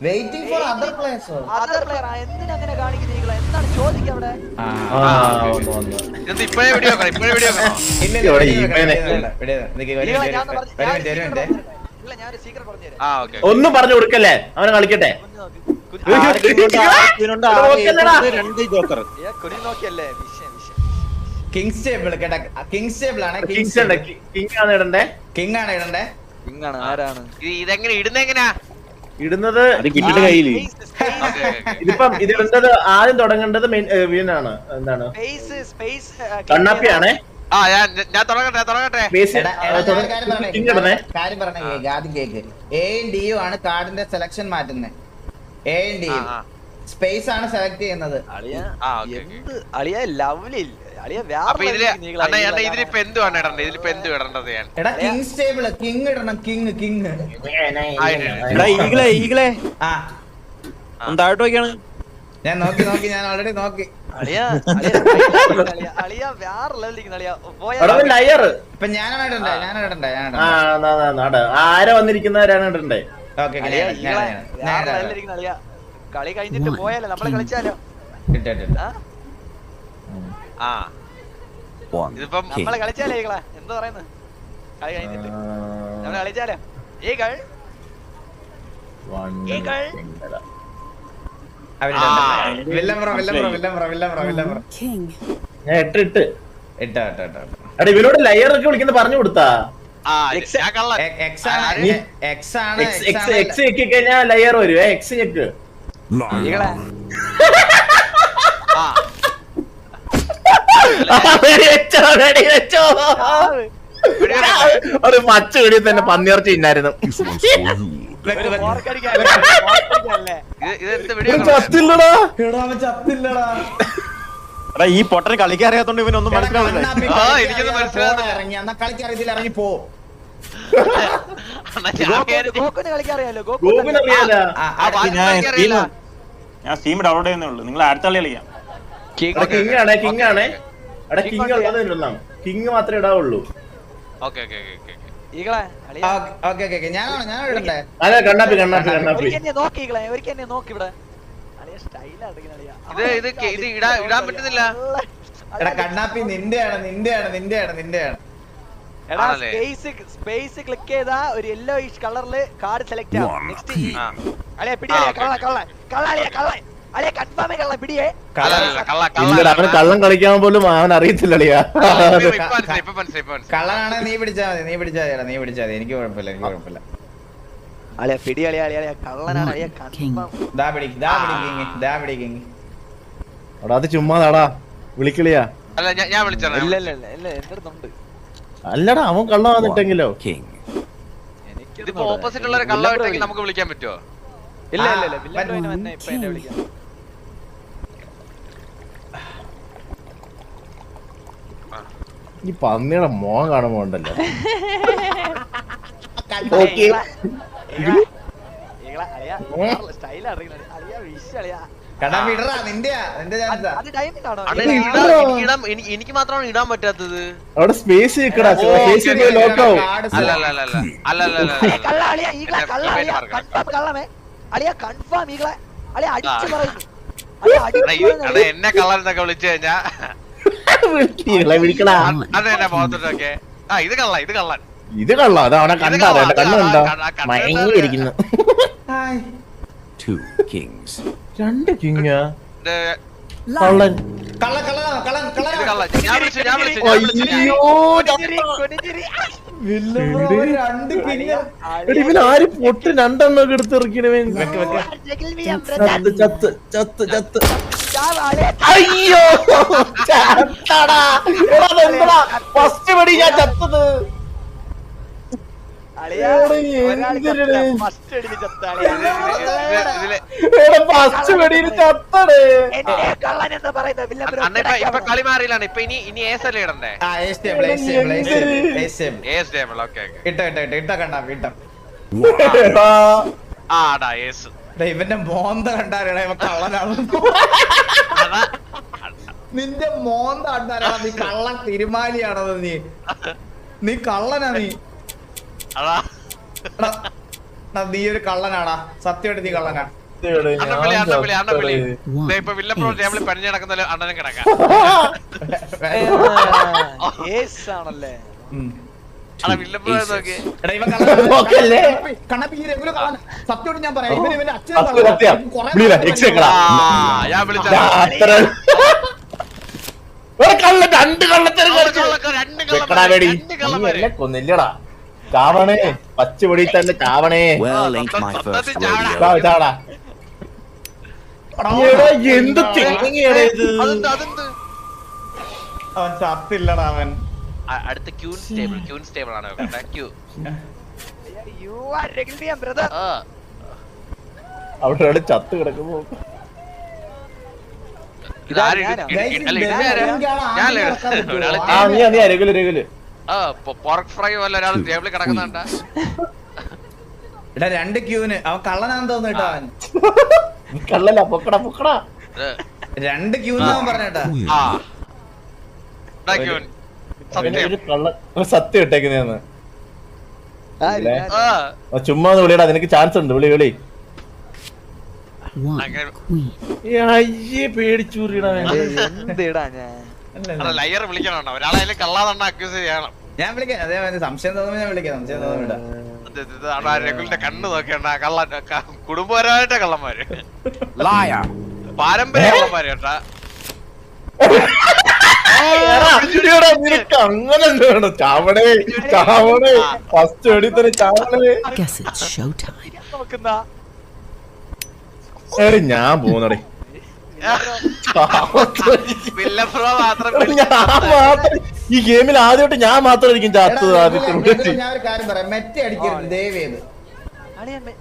Waiting for other പ്ലേയേഴ്സോ other player എന്തിനാ അങ്ങനെ കാണിക്കുന്നത് എന്താണ് ചോദിക്കുക അവിടെ? ഇത് ഇപ്പോഴേ വീഡിയോ ഇത് ഇപ്പോഴേ വീഡിയോ വീഡിയോ ഇല്ല ഇവിടെ മിനിറ്റ് ഇല്ല ഞാൻ ഒരു സീക്രട്ട് പറഞ്ഞുതരാം ആ ഓക്കെ ഒന്നും പറഞ്ഞു കൊടുക്കല്ലേ? അവനെ കളിക്കട്ടെ? കിങ്സ് ടേബിൾ കേട്ടാ. കിങ്സ് ടേബിൾ ആണ് കിങ്സ് ഉണ്ട്. കിങ് ആണ് ഇടണ്ടേ? കിങ് ആണ് ഇടണ്ടേ? ഇങ്ങാണ് ആരാണ്? ഇതെങ്ങനെ ഇടുന്ന എങ്ങനെയാ ഇടുന്നത് അത് കയ്യിൽ. ഓക്കെ ഇതിപ്പം ഇത് ഇടുന്നത് ആദ്യം തുടങ്ങേണ്ടത് മെയിൻ വീണാണ് എന്താണ്? സ്പേസ് സ്പേസ് കണ്ണാപ്പിയാണേ. ആ ഞാൻ ഞാൻ തുടങ്ങട്ടെ തുടങ്ങട്ടെ. കാര്യം പറഞ്ഞേ. കേക്ക് ആദ്യം കേക്ക് എയും ഡിയും ആണ് കാർഡിന്റെ സെലക്ഷൻ മാറ്റുന്നത് എയും ആ, ഡിയും സ്പേസ് ആണ് സെലക്ട് ചെയ്യുന്നത്. അളിയ ആ, ഇതിലിപ്പോ എന്ത് വേണം ഇടണ്ടേ ഇതിലിപ്പോ എന്ത് ഇടേണ്ടത് ഞാൻ എടാ സ്റ്റേബിൾ കിങ് ഇടണം കിങ് കിങ് എടാ ഈകളെ ഈകളെ ആ. താഴോട്ട് നോക്കിയാണ്. ഞാൻ നോക്കി നോക്കി ഞാൻ ഓൾറെഡി നോക്കി. അളിയ അളിയ style അളിയ അളിയ വേറെ ലെവലിരിക്കുന്ന അളിയ. പോയാ. അവിടെ ലയർ ഇപ്പൊ ഞാനാണ് ഇടണ്ടേ ഞാനാണ് ഇടണ്ടേ ഞാൻ ആ നാ, നാ, ആരെ വന്നിരിക്കുന്നവരാണ് ഇടണ്ടേ? കളി കഴിഞ്ഞിട്ട് പോയാലോ നമ്മൾ കളിച്ചാലോ? ആ? ഇതിപ്പം നമ്മൾ കളിച്ചാലോ ഈകളെ? എന്താ പറയുന്നത് കളി കഴിഞ്ഞിട്ട്. നമ്മൾ കളിച്ചാലോ? ഈകൾ. ഈകൾ. ഇവരോട് ലയർ ഒക്കെ വിളിക്കുന്ന പറഞ്ഞു കൊടുത്താ. എക്സ് ഞെക്കി കഴിഞ്ഞാൽ ലയർ വരുവേ എക്സ് ഞെക്ക് ഈകളെ ആ വെച്ചോ, ready, വെച്ചോ. ഒരു പച്ച വെടി തന്നെ പന്നിയിറച്ചി ഇന്നായിരുന്നു ചത്തില്ലടാ. എടാ, ചത്തില്ലടാ. എടാ ഈ പൊട്ടന് കളിക്കാൻ അറിയാത്തോണ്ട് ഇവനൊന്നും മനസ്സിലാവുന്നില്ല. പോടാ ഇറങ്ങി. പോ. ഞാൻ. സ്റ്റീം ഡൗൺലോഡ് ചെയ്യുന്നേ ഉള്ളൂ. നിങ്ങൾ അടുത്ത കളി കളിക്കാം. കിങ് ആണേ കിങ് ആണേ. എടാ കിങ് ഉള്ളത് ഇടണം കിങ് മാത്രമേ ഇടാവുള്ളൂ. ഓക്കേ ഓക്കേ ഓക്കേ ഓക്കേ ഈകളെ ഓക്കേ ഓക്കേ ഓക്കെ ഓക്കെ. ഞാനാണ്? ഞാൻ ഇടണ്ടേ അല്ല കണ്ണാപ്പി കണ്ണാപ്പി കണ്ണാപ്പി. ഒരിക്കൽ എന്നെ നോക്കി ഈകളെ ഒരിക്കൽ എന്നെ നോക്കി ഇവിടെ. അളിയ സ്റ്റൈലാണ് അളിയ. ഇത് ഇത് ഇത് ഇടാ ഇടാൻ പറ്റുന്നില്ല. എടാ കണ്ണാപ്പി നിന്റെയാണ് നിന്റെയാണ് നിന്റെയാണ് നിന്റെയാണ്. എടാ സ്പേസ് സ്പേസ് ക്ലിക്ക് ചെയ്താ ഒരു യെല്ലോ കളറിൽ കളറിൽ കാർഡ് സെലക്ട് ആവും നെക്സ്റ്റ് ആ. അളിയ പിടി ആ, അളിയ okay. കള്ള കള്ള കള്ള കള്ള. കള്ള അവന് കളിക്കാൻ പോലും അവൻ അറിയത്തില്ലളിയാ കള്ളനാണ് നീ പിടിച്ചാ മതി നീ പിടിച്ചാ മതി നീ പിടിച്ചാ മതി. എനിക്ക് കുഴപ്പമില്ല എനിക്ക് കുഴപ്പമില്ല. അത് ചുമ്മാതാടാ. വിളിക്കളിയാ അല്ല ഞാൻ ഞാൻ വിളിച്ചാ ഇല്ല ഇല്ല ഇല്ല ഇല്ല അല്ലടാ അവൻ കള്ളം വന്നിട്ടെങ്കിലോ? ഇതിപ്പോ ഓപ്പോസിറ്റ് ഉള്ള കള്ളം നമുക്ക് വിളിക്കാൻ പറ്റുമോ ഇല്ല ഇല്ല ഇല്ല വില്ലൻ വിളിക്കാം ഈ പന്നിയുടെ മോൻ കാണുമ്പോ ഉണ്ടല്ലോ ഓക്കേ. ഈകളെ, ഈകളെ, അളിയ, style ആ അറിയുന്നത്. അളിയ, വിഷ് അളിയ. കണ്ണാപ്പി ഇടറാ നിന്റെയാ നിന്റെ ചാൻസാ അത് പന്നിയുടെ മോൻ കാണുമ്പോ ഉണ്ടല്ലോ. എനിക്ക് മാത്രമാണ് ഇടാൻ പറ്റാത്തത്. അവിടെ സ്പേസ് ലോക്കാവും ഈ- എന്നെ കള്ളൻ എന്നൊക്കെ വിളിച്ചു കഴിഞ്ഞാ. ഇത് കള്ള ഇത് കള്ളൻ ഇത് കള്ളോ അത് അവനെ കണ്ടാ കണ്ണുണ്ടോ മയങ്ങിയിരിക്കുന്നു. രണ്ട് കിങ്ങാ? കള്ളൻ. ആര് പൊട്ട് രണ്ടെണ്ണൊക്കെ I'm brother. ചത്ത് ചത്ത് ചത്ത്. അയ്യോ. ചത്തടാ ഫസ്റ്റ് പടി ഞാൻ ചത്തത്. ഇപ്പൊ കളി മാറിയില്ലാണ്. ഇപ്പൊ ഇനി ഇനി ഏസ് അല്ലേ ഇടണ്ടേ? ഇട്ടോ ഇട്ടോ ഇട്ടോ ഇട്ടോ കണ്ണാപ്പി ഇട്ടോ ആ ഏസ് ഇവന്റെ മോന്ത കണ്ടാരടാ ഇവ കള്ളനാണ് നിന്റെ മോന്ത കണ്ടാരടാ നീ കള്ളൻ തിരുമാലിയാണത് നീ നീ കള്ളനാ നീ നീ ഒരു കള്ളനാടാ സത്യമായിട്ട് നീ കള്ളനാ ഇപ്പൊ വില്ലപ്രോ ടേബിളിൽ പനിഞ്ഞ് നടക്കുന്ന അണ്ണനും കിടക്കാം ഏസ് ആണല്ലേ സത്യമായിട്ട് ഞാൻ പറയാം. ഇവന് ഇവന്റെ അച്ഛനെ ഒരു കള്ള രണ്ട് കൊന്നില്ലടാ. ചാവണേ പച്ചപൊടി തന്നെ ചാവണേ. ചാവടാ. എന്ത് ഇത്? അവൻ ചത്തില്ലടാ അവൻ. അടുത്ത ക്യൂൻ സ്റ്റേബിൾ ക്യൂൻ സ്റ്റേബിൾ ആണ് വെക്കട്ടെ ക്യൂ യു ആർ രഗിലിയൻ ബ്രദർ അവിടെ അവിടെ ചത്ത് കിടക്കുന്നു. രണ്ട് ക്യൂന്. അവൻ കള്ളനാന്ന് തോന്നുന്നു കേട്ടോ അവൻ കള്ളല്ല പൊക്കടാ പൊക്കടാ. രണ്ട് ക്യൂന്ന് അവൻ പറഞ്ഞേട്ടാ ക്യൂൻ. സത്യം. ഒരു കള്ള സത്യം ഇട്ടേക്കുന്നേന്ന്. ആ ആ, ചുമ്മാ ഒന്ന് വിളിയടാ നിനക്ക് ചാൻസ് ഉണ്ട്. വിളി വിളി. ലയർ വിളിക്കണം ഒരാളെ കള്ളാതെണ്ണ അക്യൂസ് ചെയ്യണം. ഞാൻ വിളിക്കാം. അതേ സംശയം തോന്നുമ്പോ ഞാൻ വിളിക്കാം. സംശയം രഘുലിന്റെ കണ്ണ് നോക്കിയണ്ട കള്ള കുടുംബപരമായിട്ട കള്ളന്മാര്. പാരമ്പര്യ കള്ളന്മാര് കേട്ടാ. അങ്ങനെ വേണം? ചാവണേ ചാവണേ. ഫസ്റ്റ് എടി തന്നെ ചാവണേ. എടി ഞാൻ പോന്നടേ. മാത്രം ഞാൻ മാത്രം. ഈ ഗെയിമിൽ ആദ്യമായിട്ട് ഞാൻ മാത്രം ആയിരിക്കും ചാത്തത് ആദ്യത്തെ ഞാൻ ഒരു കാര്യം പറയാം. മെറ്റ അടിക്കരുത് ദയവേത് അളിയൻ മെ-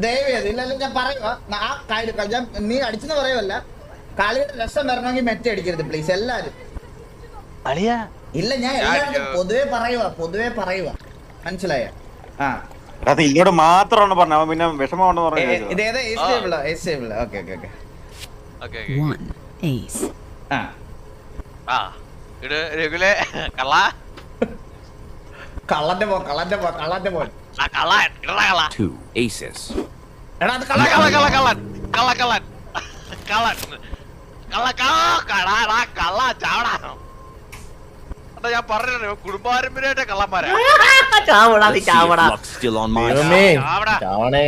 ദയവേത് ഇല്ലല്ല ഞാൻ പറയുക ആ കാര്യം നീ അടിച്ചെന്ന് പറയുമല്ല കളിയുടെ രസം വരണമെങ്കിൽ മെറ്റ അടിക്കരുത് പ്ലീസ് എല്ലാരും. അളിയാ. ഇല്ല ഞാൻ പൊതുവെ പറയുക പൊതുവേ പറയുക മനസ്സിലായ? ആ. അത് ഇങ്ങോട്ട് മാത്രമാണ് പറഞ്ഞത് അവൻ പിന്നെ വിഷമമുണ്ടെന്ന് പറഞ്ഞു ഇത് ഏതാ? ഏസ് ടേബിളോ ഏസ് ടേബിളോ ഓക്കെ ഓക്കെ ഓക്കെ. ആ. ആ. ഇട് രഘുലെ കള്ള. കള്ളന്റെ പോ കള്ളന്റെ പോ കള്ളന്റെ പോ. ആ കള്ള ഇടടാ കള്ള. Two aces. എടാ അത് കള്ള കള്ള കള്ള കള്ള കള്ളൻ കള്ള കള്ളൻ. കള്ളൻ കള്ള കള്ള കള്ള കള്ള ചാവടാ. ഞാൻ പറഞ്ഞു കുടുംബാരമ്പര്യമായിട്ട് കള്ളന്മാരാ. ചാവടാ നീ ചാവടാ. ചാവണേ.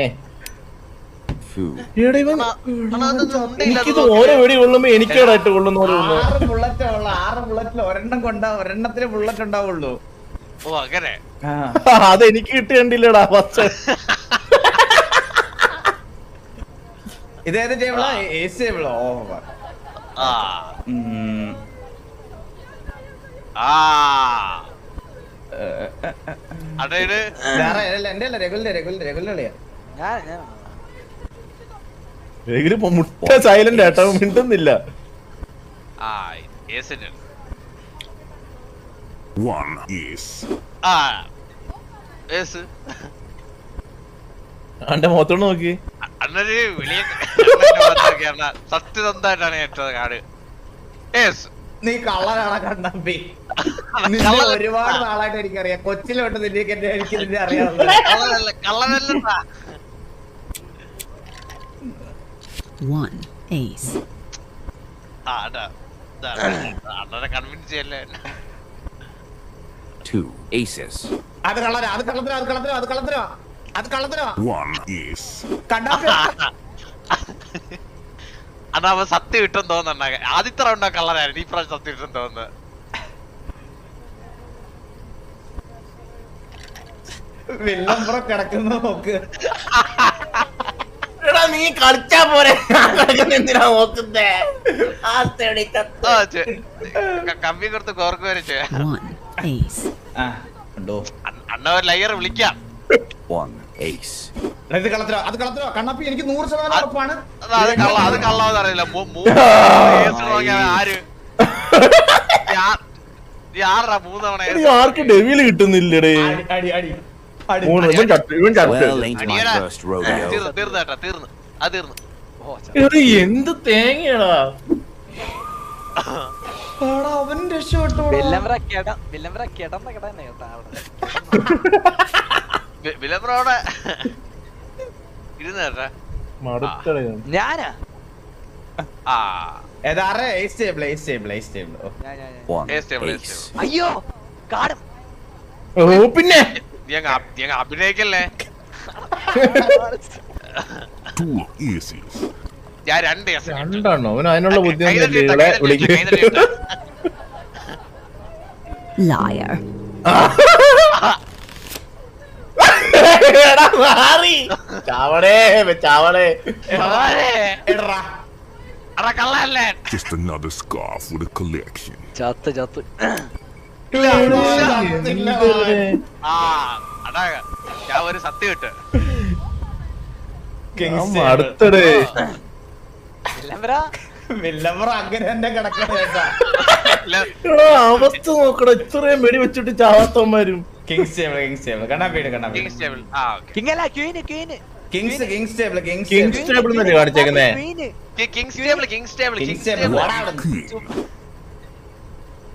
എനിക്കിത് ഓരോ വെടി കൊള്ളുമ്പോ എനിക്കേടായിട്ട് കൊള്ളുന്ന പോലെ തോന്നുന്നു. ആറ് ബുള്ളറ്റ് ഉള്ള ആറ് ബുള്ളറ്റിൽ ഒരെണ്ണം കൊണ്ടാ ഒരെണ്ണത്തിന് ബുള്ളറ്റ് ഉണ്ടാവുള്ളൂ. ഓ അങ്ങനെ. അത് എനിക്ക് കിട്ടിയണ്ടില്ലടാ ഫസ്റ്റ് ഇതേത് ഏത് ഏ സി ടേബിളോ ഓ ആ ഉം. ആ അടയിട് വേറെ അല്ല എന്റെ അല്ല രഘുലിന്റെ രഘുലിന്റെ രഘുലിന്റെ കളിയാ ഞാൻ ഞാൻ എങ്കിലും മുട്ട സൈലന്റ് ആട്ടോ മിണ്ടുന്നില്ല. അവന്റെ മുഖത്തോട് നോക്കി. സത്യസന്ധമായിട്ടാണ് ഏറ്റത് കാട്. നീ കള്ളനാണ് കള്ളൻ. ഒരുപാട് നാളായിട്ട് എനിക്കറിയാം. കൊച്ചിലോട്ട് നിന്നെ എന്നെ എനിക്ക് നിന്നെ അറിയാവുന്നത് കള്ളനല്ല കള്ളനല്ലടാ One ace. Two aces. അത് അത് സത്യം ഇട്ടെന്ന് തോന്നുന്നുണ്ടാകെ ആദ്യത്തെ റൗണ്ടാ കള്ളനായിരുന്നു ഈ പ്രാവശ്യം സത്യം ഇട്ടെന്ന് തോന്നുന്നു. വില്ലംപുറം കിടക്കുന്ന നോക്ക്. എടാ നീ കളിച്ചാ പോരെ. എന്തിനാ നോക്കുന്നേ? കമ്പി കൊടുത്ത് കോർക്ക് വരെ ചെയ്യാം. One ace. ആ ഉണ്ടോ അണ്ണ ഒരു ലയർ വിളിക്കാം. അത് കള്ളത്തിനോ കണ്ണപ്പി എനിക്ക് നൂറ് ശതമാനം ഉറപ്പാണ്. അത് കള്ള അത് കള്ളാന്ന് അറിയില്ല. ആര്? ആർക്കും ഡെവിൽ കിട്ടുന്നില്ലടേ. അടി അടി. മൂന്ന് ഇവൻ ചത്ത് ഇവൻ ചത്ത്. എന്ത് തേങ്ങയാടാ? അവൻ രക്ഷപ്പെട്ടു ഞാനാ. അയ്യോ കാടും. ഓ പിന്നെ? നീ അഭിനയിക്കല്ലേ. ഞാൻ രണ്ട്. രണ്ടെണ്ണോ. അവന് അതിനുള്ള വിളിക്കും Liar. എടാ മാറി. ചാവടേ ചാവടേ. മോനെ, എടാ. അടാ കള്ളല്ലേ Just another scarf with a collection. ചത്ത് ചത്ത്. ഞാൻ ഒരു സത്യം ഇട്ട്. അടുത്തടേ അവസ്ഥ നോക്കടാ. ഇത്രയും വെടി വെച്ചിട്ട് ചാവാത്തവന്മാരും. കിങ്സ് ടേബിൾ കിങ്സ് ടേബിൾ കണ്ടാ വീട് കണ്ടാ King's table. ആ കിങ് അല്ല queen queen kings kings table kings kings table എന്നല്ലേ കാണിച്ചേക്കുന്നേ? Kings table kings table kings kings table table King.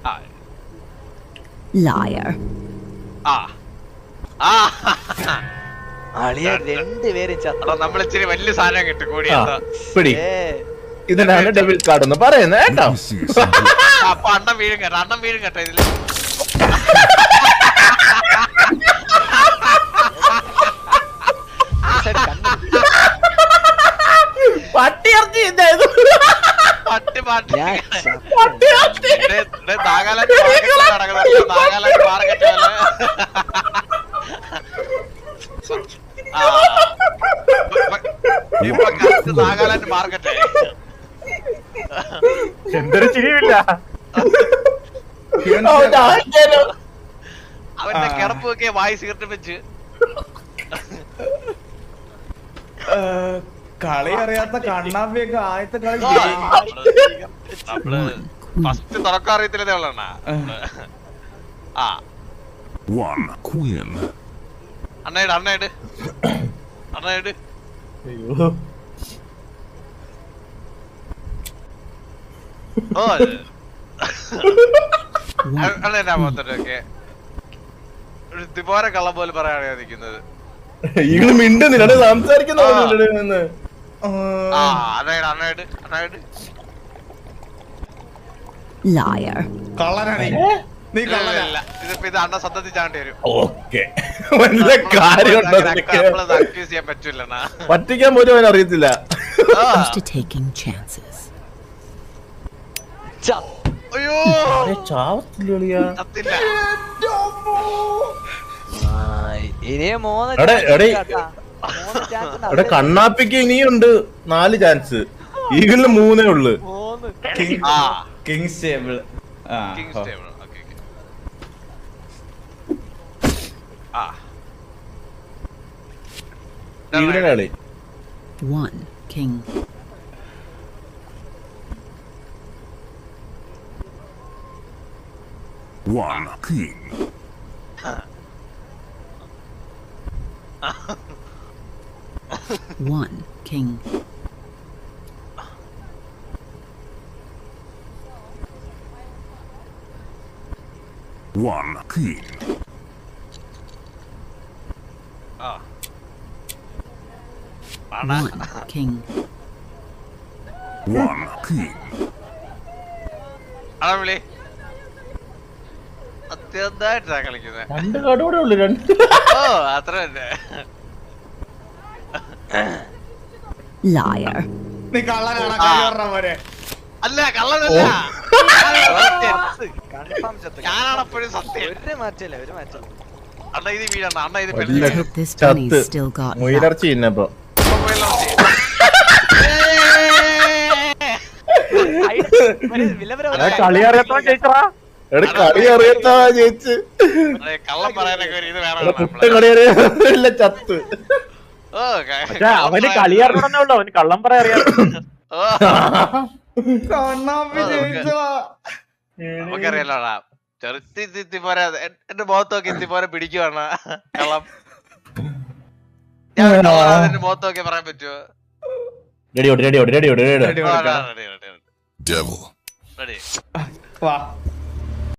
ആ Liar. ആ ആ അളിയ രണ്ടുപേരും ചത്ത എടാ നമ്മൾ ഇച്ചിരി വലിയ സാധനം കിട്ടി കൂടി ആ പിടി ഏ. ഇതിനാണ് ഡെബിൾ കാർഡ് എന്ന് പറയുന്നത് കേട്ടോ. This is അപ്പൊ അണ്ണം വീഴും കേട്ടോ അണ്ണം വീഴും കേട്ടോ ഇതിൽ. ഈ side കണ്ണ് പട്ടി പട്ടി. നാഗാലാൻഡ് നടക്കുന്നത്. നാഗാലാൻഡ് മാർക്കറ്റ്. ഇപ്പൊ കറക്റ്റ് നാഗാലാൻഡ് മാർക്കറ്റ്. എന്തൊരു ചിരിയില്ല അവന്റെ കിടപ്പ് നോക്കിയ വായി സിഗരറ്റ് വെച്ച് കളി അറിയാത്ത കണ്ണാമ്പിയൊക്കെ ആദ്യത്തെ കളി. നമ്മൾ. ഫസ്റ്റ് തുറക്കം അറിയത്തില്ലേ ഉള്ളണ്ണ ആ. അണ്ണയിട് അണ്ണയിട് അണ്ണയിട് അയ്യോ. ഓ. അണ്ണേന്റെ മുഖത്തൊക്കെ ഒരു ഇതുപോലെ കള്ളം പോലെ പറയാനാണ് നിൽക്കുന്നത്. ഈകൾ മിണ്ടുന്നില്ല. സംസാരിക്കുന്ന Liar. കള്ളനാണ്. നീ. നീ കള്ളനാ. ഇല്ല ഇതിപ്പോ ഇത് അണ്ണ സത്യത്തിൽ ചാണ്ടി വരും. ഓക്കെ. വല്ല കാര്യമുണ്ടോ നിനക്ക്? നമ്മളത് അക്യൂസ് ചെയ്യാൻ പറ്റൂലണ്ണ. പറ്റിക്കാൻ പോലും അവൻ അറിയത്തില്ല. അയ്യോ. ചാവത്തില്ല മൂന്ന് കണ്ണാപ്പിക്ക് ഇനിയുണ്ട് നാല് ചാൻസ് ഈഗിളിന് മൂന്നേ ഉള്ളു. മൂന്ന്. ആ കിങ്സ് ടേബിൾ ആ കിങ്സ് ടേബിൾ ഓക്കെ ആ ഈഗിളിന് കളി One king. One king. One king. One king. ആ അണ്ണ One king. One king. അണ്ണ വിളി അത്യന്തായിട്ടാ കളിക്കുന്നത് രണ്ട് കാർഡ് കൂടെ ഉള്ളു രണ്ട്. ഓ അത്ര തന്നെ. Liar. നീ കള്ളനാണ് കളി പറഞ്ഞ പോലെ അല്ല കള്ളനല്ല. ഞാനാണ് സത്യം. ഒരു മാറ്റമില്ല ഒരു മാറ്റമില്ല. അണ്ണ ഇത് അണ്ണ ഇത്. മുയിലർച്ചി ഇന്നപ്പോ കളി അറിയാത്തവൻ ജയിച്ചറാ? എടാ കളി അറിയത്താ ജയിച്ച്. കള്ളം പറയാനൊക്കെ ഒരു ഇത് വേണം എടാ, കളി അറിയില്ല ചത്ത്. അവന് കളി അറിയണമെന്നേ ഉള്ളൂ. അവന് കള്ളം പറയാ നമുക്കറിയാലോടാ ചെറുത്തി തിത്തി പോരാ എന്റെ മുഖത്ത് നോക്കി ഇത്തി പോരെ പിടിക്കുവാണ്. കള്ളം. ഞാൻ എന്റെ മുഖത്ത് നോക്കി പറയാൻ പറ്റുമോ റെഡി ഓടി റെഡി ഓടി റെഡി ഓടി റെഡി